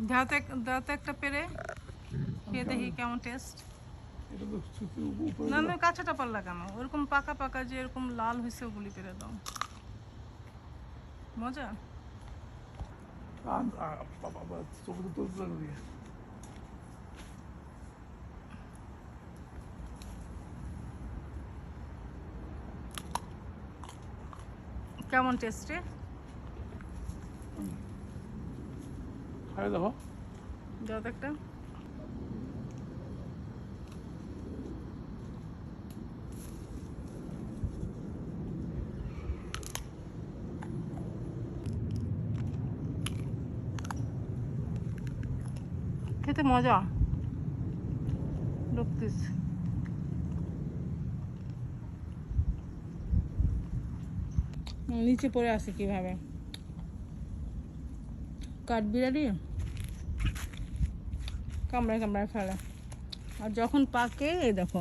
দাও তো এক- একটা পেরে খেয়ে দেখি কেমন টেস্ট না কাঁচাটা পারলা কেন? ওরকম পাকা পাকা যে এরকম লাল হয়েছে ওগুলি পেরে দাও। মজা। কেমন টেস্টে খাই দেখো। দাও একটা। খেতে মজা। ঢুকতিস। নিচে পড়ে আছে কীভাবে? কাঠবিড়ালি কামড়ায় কামড়ায় ফেলে। আর যখন পাকে, এই দেখো,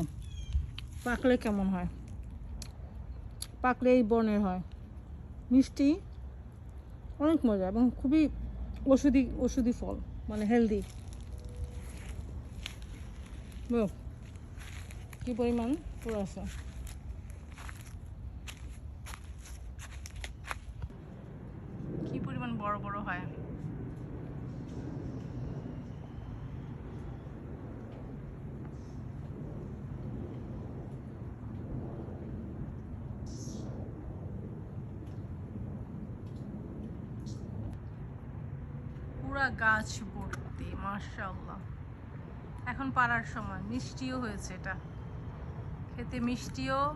পাকলে কেমন হয়? পাকলে এই বর্ণের হয়। মিষ্টি, অনেক মজা এবং খুবই ওষুধি ওষুধি ফল মানে হেলদি কি পরিমাণ পুরো আছে। কি পরিমাণ বড় বড় হয়? পুরা গাছ ভর্তি, মাশাআল্লাহ। এখন পাড়ার সময়, মিষ্টিও হয়েছে এটা। খেতে মিষ্টিও।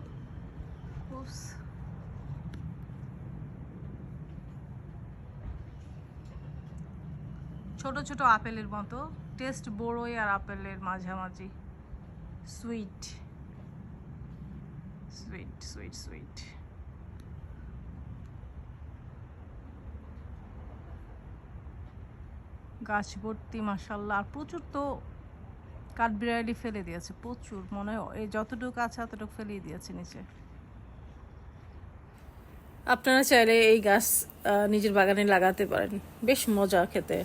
ছোট ছোট আপেলের মতো, টেস্ট বড়ই আর আপেলের মাঝামাঝি। সুইট। Sweet sweet sweet. গাছ ভর্তি মাসাল্লাহ আর প্রচুর তো কাঠবিড়ালি ফেলে দিয়েছে, প্রচুর মনে হয়। এই যতটুকু আছে ততটুকু ফেলিয়ে দিয়েছে নিচে। আপনারা চাইলে এই গাছ নিজের বাগানে লাগাতে পারেন। বেশ মজা খেতে।